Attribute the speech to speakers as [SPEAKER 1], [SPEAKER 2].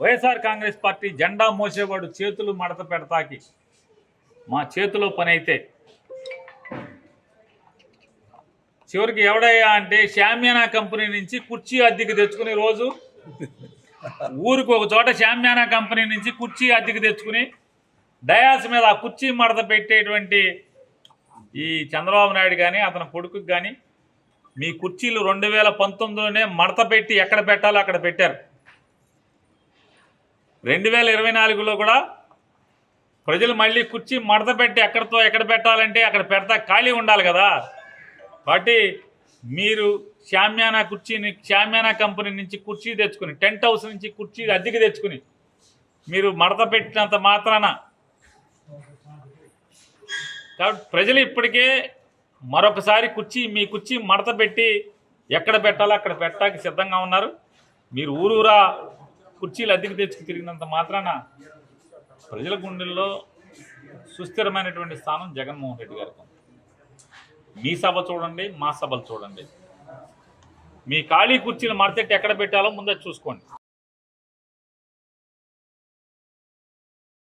[SPEAKER 1] YSR Congress party జెండా మోసేవాడు చేతులు మడత పెడతాకి. మా చేతిలో పని అయితే చివరికి ఎవడయ్యా అంటే శామ్యానా కంపెనీ నుంచి కుర్చీ అద్దెకి తెచ్చుకుని రోజు ఊరికి ఒక చోట శామ్యానా కంపెనీ నుంచి కుర్చీ అద్దెకి తెచ్చుకుని డయాస్ మీద ఆ కుర్చీ మడత పెట్టేటువంటి ఈ చంద్రబాబు నాయుడు కానీ అతని కొడుకుకి కానీ మీ కుర్చీలు రెండు వేల పంతొమ్మిదిలోనే మడత పెట్టి ఎక్కడ పెట్టాలో అక్కడ పెట్టారు. రెండు వేల ఇరవై నాలుగులో కూడా ప్రజలు మళ్ళీ కుర్చీ మడత పెట్టి ఎక్కడితో ఎక్కడ పెట్టాలంటే అక్కడ పెడతా ఖాళీ ఉండాలి కదా. కాబట్టి మీరు షామ్యానా కుర్చీని షామ్యానా కంపెనీ నుంచి కుర్చీ తెచ్చుకుని టెంట్ హౌస్ నుంచి కుర్చీ అద్దెకి తెచ్చుకుని మీరు మడత పెట్టినంత మాత్రాన కాబట్టి ప్రజలు ఇప్పటికే మరొకసారి కుర్చీ మీ కుర్చీ మడత పెట్టి ఎక్కడ పెట్టాలో అక్కడ పెట్టడానికి సిద్ధంగా ఉన్నారు. మీరు ఊరూరా కుర్చీలు అద్దెకి తెచ్చుకు తిరిగినంత మాత్రాన ప్రజల గుండెల్లో సుస్థిరమైనటువంటి స్థానం జగన్మోహన్ రెడ్డి గారికి ఉంది. మీ సభ చూడండి మా సభలు చూడండి మీ ఖాళీ కుర్చీలు మడతెట్టి ఎక్కడ పెట్టాలో ముందే చూసుకోండి